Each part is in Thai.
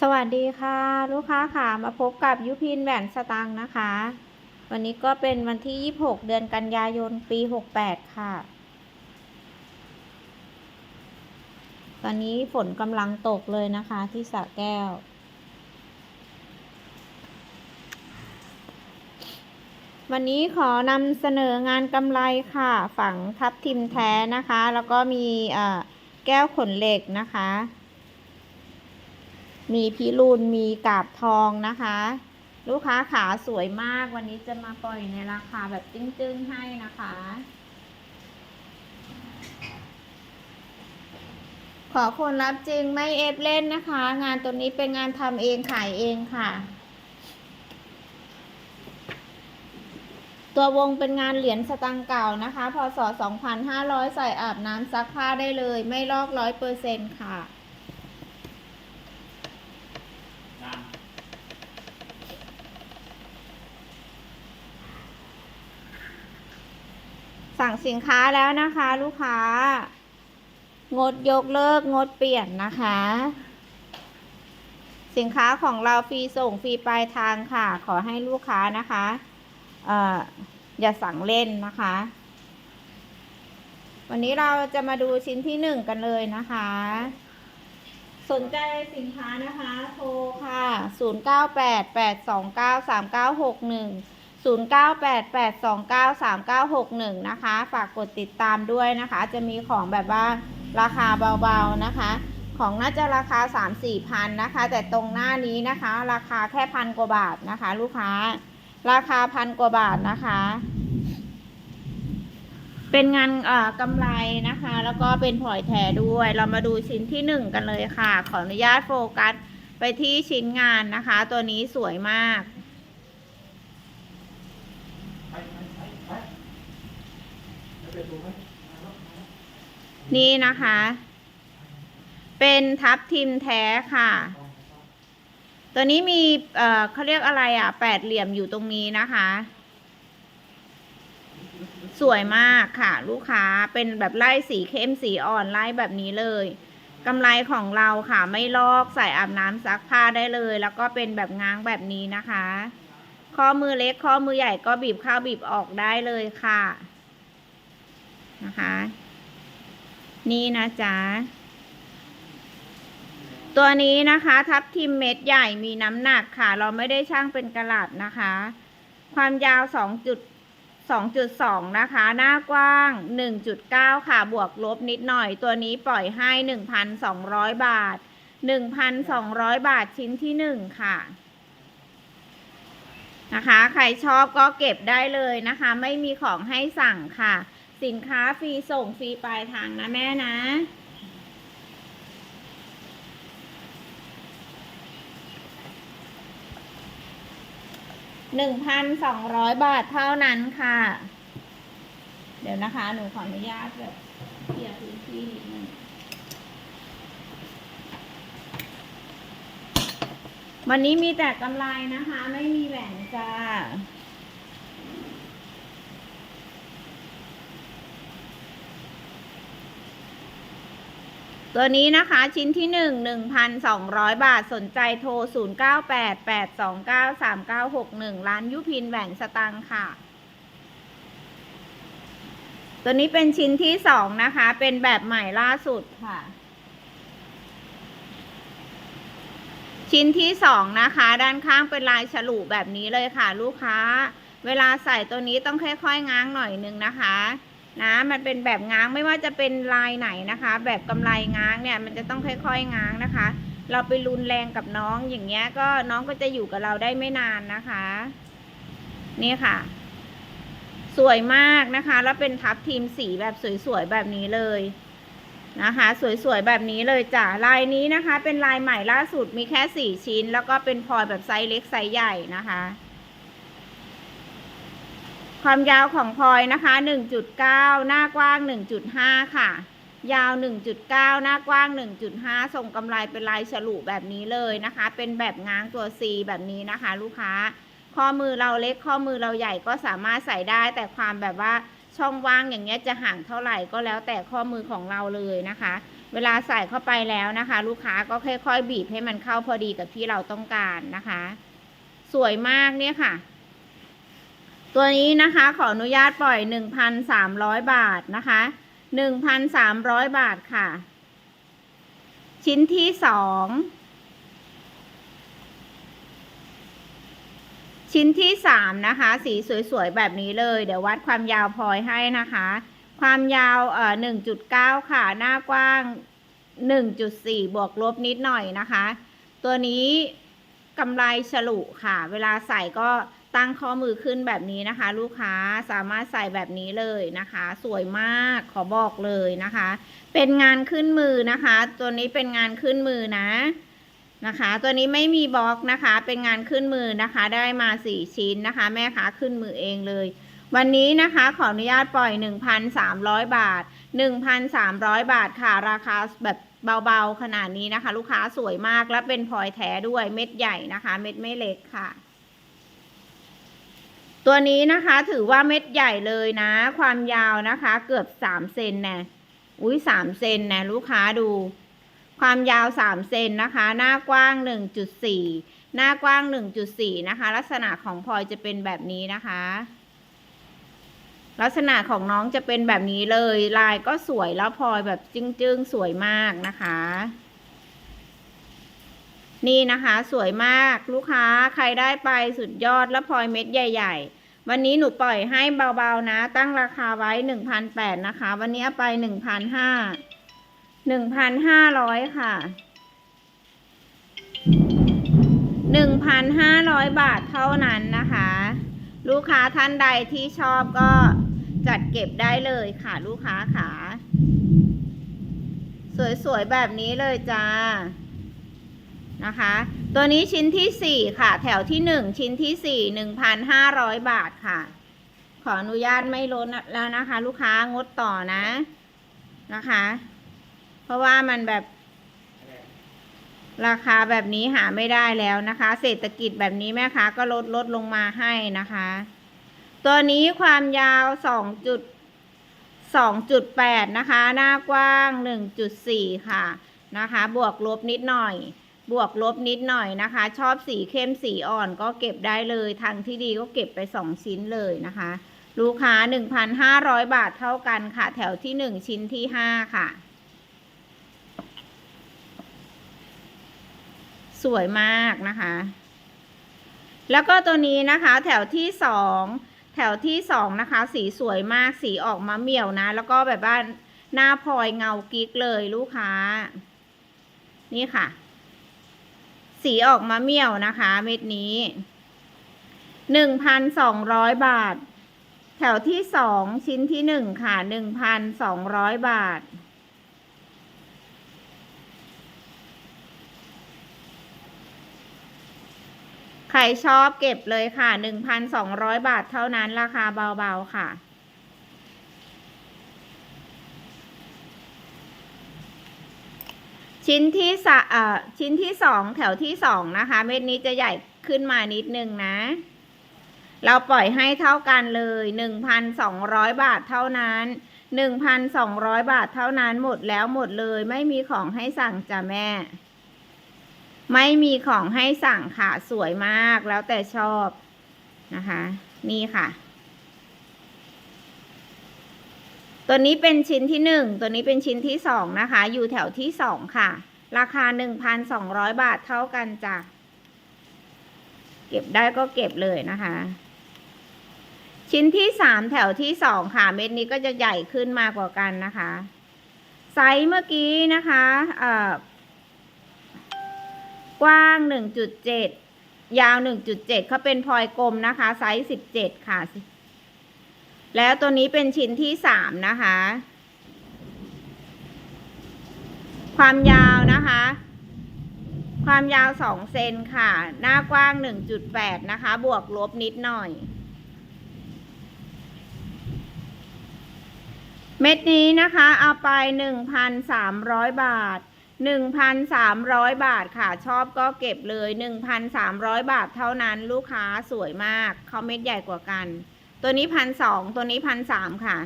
สวัสดีค่ะ ลูกค้าค่ะมาพบกับยุพินแหวนสตังค์นะคะ วันนี้ก็เป็นวันที่ 26 เดือนกันยายนปี 68 ค่ะ ตอนนี้ฝนกำลังตกเลยนะคะที่สระแก้ว วันนี้ขอนำเสนองานกำไรค่ะ ฝังทับทิมแท้นะคะ แล้วก็มีเอ่อแก้วขนเหล็กนะคะ มีพิรุณมีกาบทองนะคะ ลูกค้าขาสวยมากวันนี้จะมาปล่อยในราคาแบบจึ้งๆให้นะคะ ขอคนรับจริงไม่เอฟเล่นนะคะ งานตัวนี้เป็นงานทำเองขายเองค่ะ ตัววงเป็นงานเหรียญสตังค์เก่านะคะ พศ 2500 ใส่อาบน้ำซักผ้าได้เลย ไม่ลอกร้อยเปอร์เซ็นต์ค่ะ สั่งสินค้าแล้วนะคะ ลูกค้า งดยกเลิกงดเปลี่ยนนะคะ สินค้าของเราฟรีส่งฟรีปลายทางค่ะ ขอให้ลูกค้านะคะเอ่ออย่าสั่งเล่นนะคะ วันนี้เราจะมาดูชิ้นที่หนึ่งกันเลยนะคะ สนใจสินค้านะคะ โทรค่ะ 0 0 9 8 8 2 9 3 9 6 1 นะคะ ฝากกดติดตามด้วยนะคะ จะมีของแบบว่าราคาเบาๆนะคะ ของน่าจะราคา 3 4พันนะคะ แต่ตรงหน้านี้นะคะ ราคาแค่พันกว่าบาทนะคะ ลูกค้า ราคาพันกว่าบาทนะคะ เป็นงานเอ่อกำไรนะคะ แล้วก็เป็นพลอยแท้ด้วย เรามาดูชิ้นที่หนึ่งกันเลยค่ะ ขออนุญาตโฟกัสไปที่ชิ้นงานนะคะ ตัวนี้สวยมาก นี่นะคะ เป็นทับทิมแท้ค่ะ ตัวนี้มีเอ่อเขาเรียกอะไรอะ แปดเหลี่ยมอยู่ตรงนี้นะคะ สวยมากค่ะ ลูกค้าเป็นแบบไล่สีเข้มสีอ่อนไล่แบบนี้เลยกำไรของเราค่ะไม่ลอกใส่อาบน้ำซักผ้าได้เลย แล้วก็เป็นแบบง้างแบบนี้นะคะ ข้อมือเล็กข้อมือใหญ่ก็บีบเข้าบีบออกได้เลยค่ะ นะคะ นี่นะจ๊ะ ตัวนี้นะคะ ทับทิมเม็ดใหญ่มีน้ำหนักค่ะ เราไม่ได้ช่างเป็นกระลัดนะคะ ความยาว2จุด2.2 นะคะ หน้ากว้าง 1.9 ค่ะ บวกลบนิดหน่อย ตัวนี้ปล่อยให้ 1,200 บาท 1,200 บาทชิ้นที่ 1 ค่ะ นะคะ ใครชอบก็เก็บได้เลยนะคะ ไม่มีของให้สั่งค่ะ สินค้าฟรีส่งฟรีปลายทางนะแม่นะ หนึ่งพันสองร้อยบาทเท่านั้นค่ะ เดี๋ยวนะคะ หนูขออนุญาตแบบเคลียร์พื้นที่นิดนึงวันนี้มีแต่กำไรนะคะ ไม่มีแหวนจ้า ตัวนี้นะคะชิ้นที่หนึ่งหนึ่งพันสองร้อยบาทสนใจโทรศูนย์เก้าแปดแปดสองเก้าสามเก้าหกหนึ่งร้านยุพินแหวนสตังค์ค่ะ ตัวนี้เป็นชิ้นที่สองนะคะ เป็นแบบใหม่ล่าสุดค่ะ ชิ้นที่สองนะคะ ด้านข้างเป็นลายฉลุแบบนี้เลยค่ะ ลูกค้า เวลาใส่ตัวนี้ต้องค่อยๆ ง้างหน่อยนึงนะคะ นะมันเป็นแบบง้างไม่ว่าจะเป็นลายไหนนะคะ แบบกำไลง้างเนี่ยมันจะต้องค่อยๆง้างนะคะ เราไปรุนแรงกับน้องอย่างเงี้ยก็น้องก็จะอยู่กับเราได้ไม่นานนะคะ นี่ค่ะ สวยมากนะคะ แล้วเป็นทับทีมสีแบบสวยๆแบบนี้เลยนะคะ สวยๆแบบนี้เลยจ้ะลายนี้นะคะ เป็นลายใหม่ล่าสุดมีแค่สี่ชิ้น แล้วก็เป็นพลอยแบบไซส์เล็กไซส์ใหญ่นะคะ ความยาวของพลอยนะคะ 1.9 หน้ากว้าง 1.5 ค่ะ ยาว 1.9 หน้ากว้าง 1.5 ส่งกำไรเป็นลายฉลุแบบนี้เลยนะคะ เป็นแบบง้างตัว C แบบนี้นะคะ ลูกค้า ข้อมือเราเล็ก ข้อมือเราใหญ่ก็สามารถใส่ได้ แต่ความแบบว่าช่องว่างอย่างเงี้ยจะห่างเท่าไหร่ก็แล้วแต่ข้อมือของเราเลยนะคะ เวลาใส่เข้าไปแล้วนะคะ ลูกค้าก็ค่อยๆ บีบให้มันเข้าพอดีกับที่เราต้องการนะคะ สวยมากเนี่ยค่ะ ตัวนี้นะคะขออนุญาตปล่อยหนึ่งพันสามร้อยบาทนะคะหนึ่งพันสามร้อยบาทค่ะ ชิ้นที่สองชิ้นที่สามนะคะ สีสวยๆ แบบนี้เลย เดี๋ยววัดความยาวพลอยให้นะคะ ความยาวเอ่อหนึ่งจุดเก้าค่ะ หน้ากว้างหนึ่งจุดสี่บวกลบนิดหน่อยนะคะ ตัวนี้กำไรฉลุค่ะ เวลาใส่ก็ ตั้งข้อมือขึ้นแบบนี้นะคะ ลูกค้าสามารถใส่แบบนี้เลยนะคะ สวยมากขอบอกเลยนะคะ เป็นงานขึ้นมือนะคะ ตัวนี้เป็นงานขึ้นมือนะนะคะ ตัวนี้ไม่มีบล็อกนะคะ เป็นงานขึ้นมือนะคะ ได้มาสี่ชิ้นนะคะ แม่ค้าขึ้นมือเองเลย วันนี้นะคะขออนุญาตปล่อย 1,300 บาท 1,300 บาทค่ะ ราคาแบบเบาๆขนาดนี้นะคะ ลูกค้าสวยมากและเป็นพลอยแท้ด้วยเม็ดใหญ่นะคะ เม็ดไม่เล็กค่ะ ตัวนี้นะคะถือว่าเม็ดใหญ่เลยนะ ความยาวนะคะ เกือบ3เซนแน่อุ้ย3เซนแนะลูกค้าดู ความยาว3เซนนะคะ หน้ากว้าง1.4หน้ากว้าง 1.4 นะคะ ลักษณะของพลอยจะเป็นแบบนี้นะคะ ลักษณะของน้องจะเป็นแบบนี้เลย ลายก็สวยแล้วพลอยแบบจึ้งๆ สวยมากนะคะ นี่นะคะสวยมากลูกค้าใครได้ไปสุดยอดแล้วพลอยเม็ดใหญ่ ๆ วันนี้หนูปล่อยให้เบาๆนะ ตั้งราคาไว้หนึ่งพันแปดนะคะ วันนี้เอาไปหนึ่งพันห้าหนึ่งพันห้าร้อยค่ะหนึ่งพันห้าร้อยบาทเท่านั้นนะคะ ลูกค้าท่านใดที่ชอบก็จัดเก็บได้เลยค่ะลูกค้าขาสวยๆ แบบนี้เลยจ้า นะคะ ตัวนี้ชิ้นที่สี่ค่ะ แถวที่หนึ่งชิ้นที่สี่หนึ่งพันห้าร้อยบาทค่ะ ขออนุญาตไม่ลดแล้วนะคะ ลูกค้างดต่อนะนะคะ เพราะว่ามันแบบ ราคาแบบนี้หาไม่ได้แล้วนะคะ เศรษฐกิจแบบนี้แม่ค้าก็ลดลดลงมาให้นะคะ ตัวนี้ความยาวสองจุดสองจุดแปดนะคะ หน้ากว้างหนึ่งจุดสี่ค่ะ นะคะ บวกลบนิดหน่อย บวกลบนิดหน่อยนะคะ ชอบสีเข้มสีอ่อนก็เก็บได้เลยทางที่ดีก็เก็บไปสองชิ้นเลยนะคะ ลูกค้าหนึ่งพันห้าร้อยบาทเท่ากันค่ะ แถวที่หนึ่งชิ้นที่ห้าค่ะ สวยมากนะคะ แล้วก็ตัวนี้นะคะแถวที่สองแถวที่สองนะคะ สีสวยมากสีออกมาเหมี่ยวนะ แล้วก็แบบว่าหน้าพลอยเงากิ๊กเลยลูกค้า นี่ค่ะ สีออกมาเมี่ยวนะคะ เม็ดนี้หนึ่งพันสองร้อยบาท แถวที่สองชิ้นที่หนึ่งค่ะหนึ่งพันสองร้อยบาท ใครชอบเก็บเลยค่ะหนึ่งพันสองร้อยบาทเท่านั้นราคาเบาๆค่ะ ชิ้นที่สเอ่อชิ้นที่สองแถวที่สองนะคะ เม็ดนี้จะใหญ่ขึ้นมานิดนึงนะ เราปล่อยให้เท่ากันเลยหนึ่งพันสองร้อยบาทเท่านั้นหนึ่งพันสองร้อยบาทเท่านั้นหมดแล้วหมดเลยไม่มีของให้สั่งจ้ะแม่ ไม่มีของให้สั่งค่ะสวยมากแล้วแต่ชอบนะคะ นี่ค่ะ ตัวนี้เป็นชิ้นที่หนึ่งตัวนี้เป็นชิ้นที่สองนะคะ อยู่แถวที่สองค่ะ ราคาหนึ่งพันสองร้อยบาทเท่ากันจ้ะ เก็บได้ก็เก็บเลยนะคะ ชิ้นที่สามแถวที่สองค่ะ เม็ดนี้ก็จะใหญ่ขึ้นมากกว่ากันนะคะ ไซส์เมื่อกี้นะคะเอ่อกว้างหนึ่งจุดเจ็ดยาวหนึ่งจุดเจ็ดเขาเป็นพลอยกลมนะคะ ไซส์สิบเจ็ดค่ะ แล้วตัวนี้เป็นชิ้นที่สามนะคะ ความยาวนะคะ ความยาวสองเซนค่ะ หน้ากว้างหนึ่งจุดแปดนะคะ บวกลบนิดหน่อย เม็ดนี้นะคะเอาไปหนึ่งพันสามร้อยบาทหนึ่งพันสามร้อยบาทค่ะ ชอบก็เก็บเลยหนึ่งพันสามร้อยบาทเท่านั้นลูกค้าสวยมากเขาเม็ดใหญ่กว่ากัน ตัวนี้พันสองตัวนี้พันสามค่ะ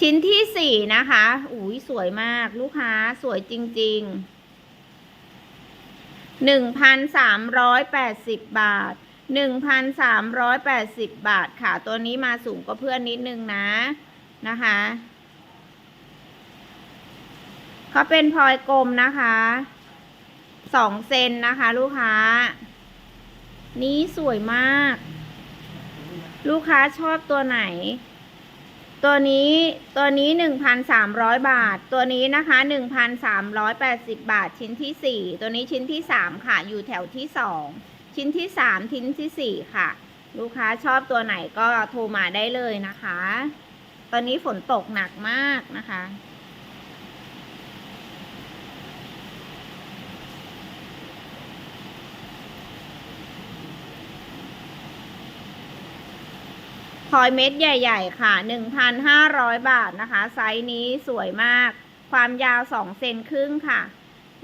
ชิ้นที่สี่นะคะ อุ้ยสวยมากลูกค้าสวยจริงๆหนึ่งพันสามร้อยแปดสิบบาทหนึ่งพันสามร้อยแปดสิบบาทค่ะ ตัวนี้มาสูงกว่าเพื่อนนิดนึงนะนะคะเขาเป็นพลอยกลมนะคะ สองเซนนะคะ ลูกค้า นี้สวยมาก ลูกค้าชอบตัวไหน ตัวนี้ตัวนี้หนึ่งพันสามร้อยบาท ตัวนี้นะคะหนึ่งพันสามร้อยแปดสิบบาทชิ้นที่สี่ตัวนี้ชิ้นที่สามค่ะ อยู่แถวที่สองชิ้นที่สามชิ้นที่สี่ค่ะ ลูกค้าชอบตัวไหนก็โทรมาได้เลยนะคะ ตอนนี้ฝนตกหนักมากนะคะ พลอยเม็ดใหญ่ ๆ ค่ะ 1,500 บาทนะคะ ไซส์นี้สวยมาก ความยาว 2 เซนครึ่งค่ะ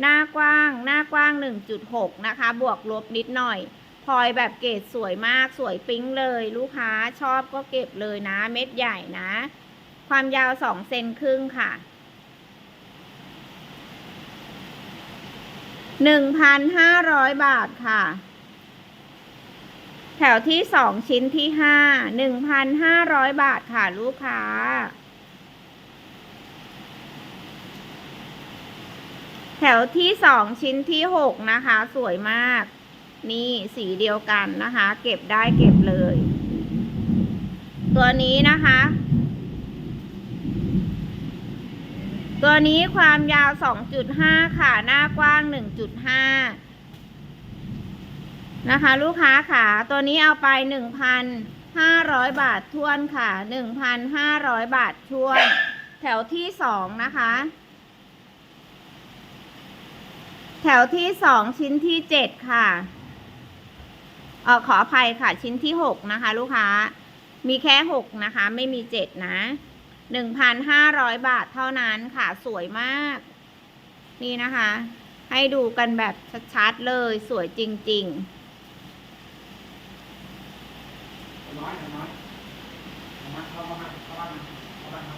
หน้ากว้าง หน้ากว้าง 1.6 นะคะ บวกลบนิดหน่อย พลอยแบบเกรดสวยมาก สวยปิ๊งเลย ลูกค้าชอบก็เก็บเลยนะ เม็ดใหญ่นะ ความยาว 2 เซนครึ่งค่ะ 1,500 บาทค่ะ แถวที่สองชิ้นที่ห้าหนึ่งพันห้าร้อยบาทค่ะลูกค้า แถวที่สองชิ้นที่หกนะคะ สวยมาก นี่สีเดียวกันนะคะ เก็บได้เก็บเลย ตัวนี้นะคะ ตัวนี้ความยาว 2.5 ค่ะ หน้ากว้าง 1.5 นะคะ ลูกค้าค่ะตัวนี้เอาไปหนึ่งพันห้าร้อยบาททวนค่ะหนึ่งพันห้าร้อยบาททวน แถวที่สองนะคะ แถวที่สองชิ้นที่เจ็ดค่ะเออขออภัยค่ะ ชิ้นที่หกนะคะ ลูกค้า มีแค่หกนะคะ ไม่มีเจ็ดนะหนึ่งพันห้าร้อยบาทเท่านั้นค่ะสวยมาก นี่นะคะ ให้ดูกันแบบชัดๆเลยสวยจริง ๆ น้อยน้อยเอามาเข้ามาเข้ามาเข้ามาเข้า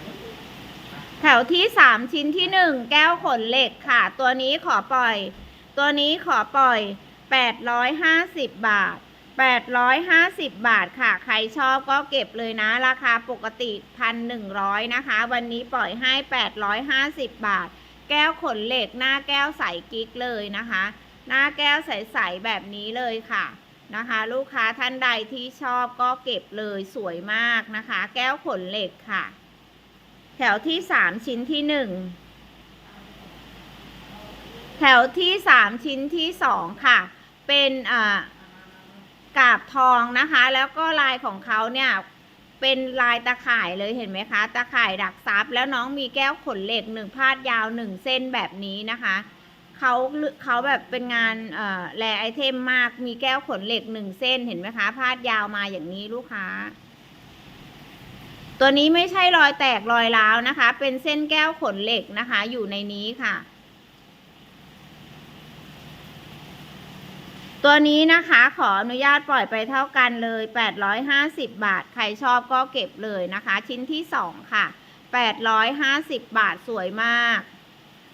มา แถวที่สามชิ้นที่หนึ่งแก้วขนเหล็กค่ะ ตัวนี้ขอปล่อย ตัวนี้ขอปล่อยแปดร้อยห้าสิบบาทแปดร้อยห้าสิบบาทค่ะ ใครชอบก็เก็บเลยนะ ราคาปกติพันหนึ่งร้อยนะคะ วันนี้ปล่อยให้แปดร้อยห้าสิบบาท แก้วขนเหล็กหน้าแก้วใสกิ๊กเลยนะคะ หน้าแก้วใสๆแบบนี้เลยค่ะนะคะ ลูกค้าท่านใดที่ชอบก็เก็บเลยสวยมากนะคะ แก้วขนเหล็กค่ะ แถวที่สามชิ้นที่หนึ่งแถวที่สามชิ้นที่สองค่ะ เป็นอ่ากาบทองนะคะ แล้วก็ลายของเขาเนี่ยเป็นลายตะข่ายเลยเห็นไหมคะ ตะข่ายดักซับแล้วน้องมีแก้วขนเหล็กหนึ่งพาดยาวหนึ่งเส้นแบบนี้นะคะเขาเขาแบบเป็นงานเอ่ไอเทมมากมีแก้วขนเหล็กหนึ่งเส้นเห็นไหมคะ พาดยาวมาอย่างนี้ลูกค้า ตัวนี้ไม่ใช่รอยแตกรอยร้าวนะคะ เป็นเส้นแก้วขนเหล็กนะคะ อยู่ในนี้ค่ะ ตัวนี้นะคะขออนุญาตปล่อยไปเท่ากันเลย 850 บาท ใครชอบก็เก็บเลยนะคะ ชิ้นที่ 2 ค่ะ 850 บาทสวยมาก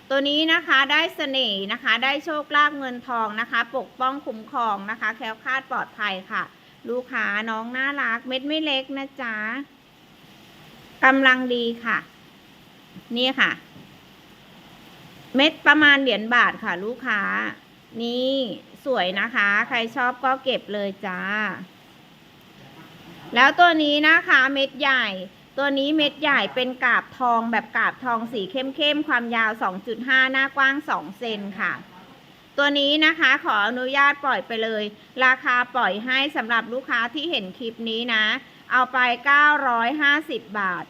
ตัวนี้นะคะได้เสน่ห์นะคะ ได้โชคลาภเงินทองนะคะ ปกป้องคุ้มครองนะคะ แคล้วคลาดปลอดภัยค่ะ ลูกค้าน้องน่ารักเม็ดไม่เล็กนะจ๊ะ กำลังดีค่ะ นี่ค่ะ เม็ดประมาณเหรียญบาทค่ะ ลูกค้า นี่สวยนะคะ ใครชอบก็เก็บเลยจ้า แล้วตัวนี้นะคะ เม็ดใหญ่ ตัวนี้เม็ดใหญ่เป็นกาบทองแบบกาบทองสีเข้มๆ ความยาว 2.5 หน้ากว้าง 2 เซนค่ะตัวนี้นะคะขออนุญาตปล่อยไปเลย ราคาปล่อยให้สำหรับลูกค้าที่เห็นคลิปนี้นะ เอาไป 950 บาท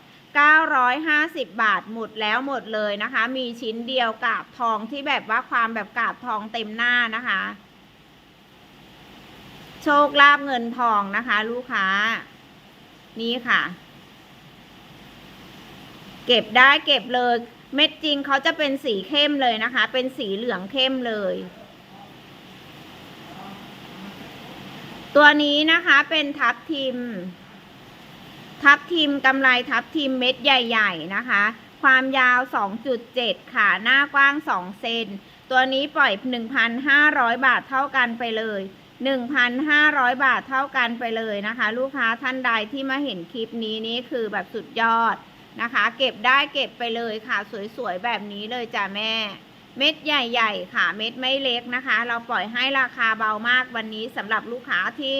950 บาทหมดแล้วหมดเลยนะคะ มีชิ้นเดียวกาบทองที่แบบว่าความแบบกาบทองเต็มหน้านะคะ โชคลาภเงินทองนะคะ ลูกค้า นี่ค่ะ เก็บได้เก็บเลย เม็ดจริงเขาจะเป็นสีเข้มเลยนะคะ เป็นสีเหลืองเข้มเลยตัวนี้นะคะเป็นทับทิม ทับทิมกำไรทับทิมเม็ดใหญ่ ๆ นะคะ ความยาว 2.7 ค่ะ หน้ากว้าง 2 เซน ตัวนี้ปล่อย 1,500 บาทเท่ากันไปเลย 1,500 บาทเท่ากันไปเลยนะคะ ลูกค้าท่านใดที่มาเห็นคลิปนี้นี่คือแบบสุดยอดนะคะ เก็บได้เก็บไปเลยค่ะ สวยๆ แบบนี้เลยจ้ะแม่ เม็ดใหญ่ๆ ค่ะ เม็ดไม่เล็กนะคะ เราปล่อยให้ราคาเบามากวันนี้สำหรับลูกค้าที่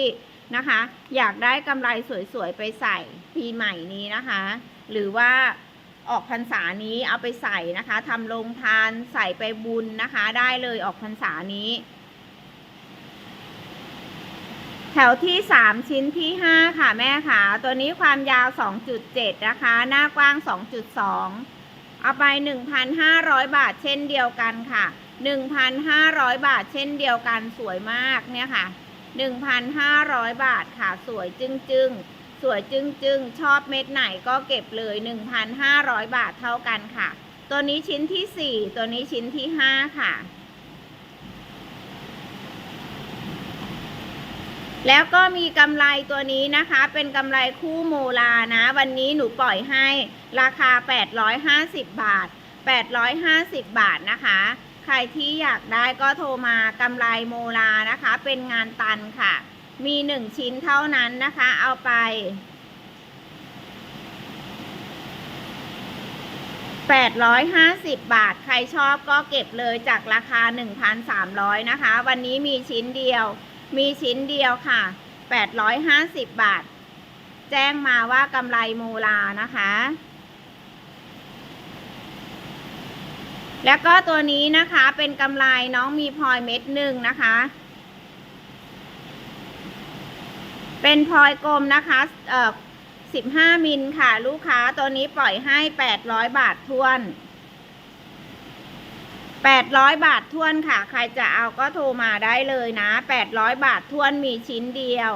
นะคะ อยากได้กำไรสวยๆไปใส่ปีใหม่นี้นะคะ หรือว่าออกพรรษานี้เอาไปใส่นะคะทำโรงทานใส่ไปบุญนะคะ ได้เลยออกพรรษานี้ แถวที่ 3 ชิ้นที่ 5 ค่ะแม่ค่ะ ตัวนี้ความยาว 2.7 นะคะ หน้ากว้าง 2.2 เอาไป 1,500 บาทเช่นเดียวกันค่ะ 1,500 บาทเช่นเดียวกันสวยมากเนี่ยค่ะ 1,500 บาทค่ะสวยจึงจึงๆสวยจึงจึงๆชอบเม็ดไหนก็เก็บเลย 1,500 บาทเท่ากันค่ะ ตัวนี้ชิ้นที่ 4 ตัวนี้ชิ้นที่ 5 ค่ะ แล้วก็มีกำไรตัวนี้นะคะ เป็นกำไรคู่โมลานะ วันนี้หนูปล่อยให้ราคา 850 บาท 850 บาทนะคะ ใครที่อยากได้ก็โทรมากำไรโมลานะคะ เป็นงานตันค่ะ มีหนึ่งชิ้นเท่านั้นนะคะ เอาไป850 บาท ใครชอบก็เก็บเลยจากราคา 1,300 นะคะ วันนี้มีชิ้นเดียว มีชิ้นเดียวค่ะ 850 บาท แจ้งมาว่ากำไรโมลานะคะ แล้วก็ตัวนี้นะคะเป็นกำไรน้องมีพลอยเม็ดหนึ่งนะคะ เป็นพลอยกลมนะคะเอ่อ15มิลค่ะ ลูกค้าตัวนี้ปล่อยให้800บาททวน800บาททวนค่ะ ใครจะเอาก็โทรมาได้เลยนะ800บาททวนมีชิ้นเดียว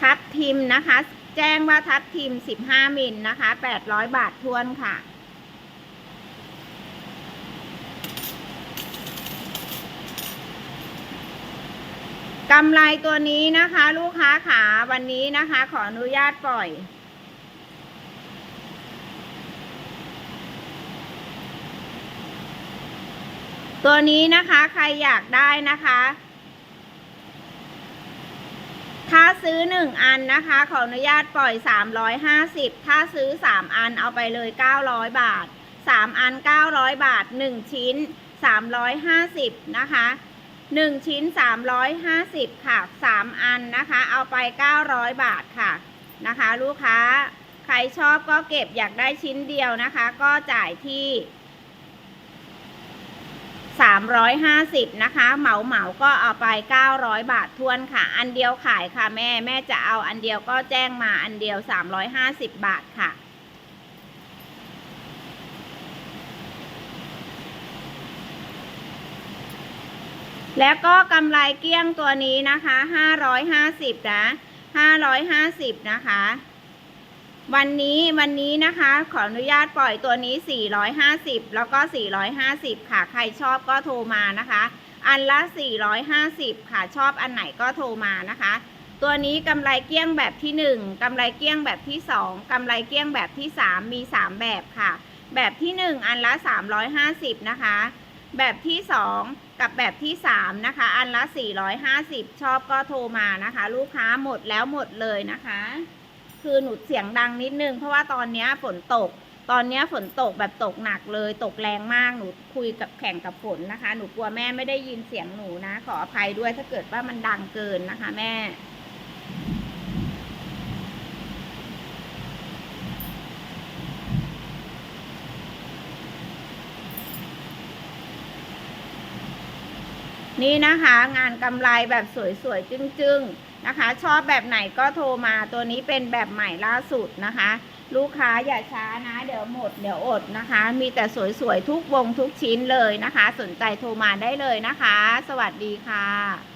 ทับทิมนะคะ แจ้งว่าทับทิม15มิลนะคะ800บาททวนค่ะ กำไรตัวนี้นะคะ ลูกค้าขาวันนี้นะคะ ขออนุญาตปล่อย ตัวนี้นะคะใครอยากได้นะคะ ถ้าซื้อหนึ่งอันนะคะ ขออนุญาตปล่อยสามร้อยห้าสิบถ้าซื้อสามอันเอาไปเลยเก้าร้อยบาทสามอันเก้าร้อยบาทหนึ่งชิ้นสามร้อยห้าสิบนะคะ หนึ่งชิ้นสามร้อยห้าสิบค่ะสามอันนะคะ เอาไปเก้าร้อยบาทค่ะนะคะ ลูกค้าใครชอบก็เก็บอยากได้ชิ้นเดียวนะคะ ก็จ่ายที่ 350 นะคะ เหมาเหมาก็เอาไป 900 บาททวนค่ะ อันเดียวขายค่ะแม่แม่จะเอาอันเดียวก็แจ้งมาอันเดียว 350 บาทค่ะ แล้วก็กำไรเกี้ยงตัวนี้นะคะ550นะ550นะคะ วันนี้วันนี้นะคะ ขออนุญาตปล่อยตัวนี้450แล้วก็450ค่ะ ใครชอบก็โทรมานะคะ อันละ450ค่ะ ชอบอันไหนก็โทรมานะคะ ตัวนี้กำไรเกี้ยงแบบที่1กำไรเกี้ยงแบบที่2กำไรเกี้ยงแบบที่3มี3แบบค่ะ แบบที่1อันละ350นะคะ แบบที่2 กับแบบที่ 3 นะคะ อันละ 450 ชอบก็โทรมานะคะ ลูกค้าหมดแล้วหมดเลยนะคะ คือหนูเสียงดังนิดนึง เพราะว่าตอนนี้ฝนตก ตอนนี้ฝนตกแบบตกหนักเลย ตกแรงมาก หนูคุยกับแข่งกับฝนนะคะ หนูกลัวแม่ไม่ได้ยินเสียงหนูนะ ขออภัยด้วยถ้าเกิดว่ามันดังเกินนะคะ แม่ นี่นะคะงานกำไรแบบสวยๆจึ้งๆนะคะ ชอบแบบไหนก็โทรมาตัวนี้เป็นแบบใหม่ล่าสุดนะคะ ลูกค้าอย่าช้านะ เดี๋ยวหมดเดี๋ยวอดนะคะ มีแต่สวยๆทุกวงทุกชิ้นเลยนะคะ สนใจโทรมาได้เลยนะคะ สวัสดีค่ะ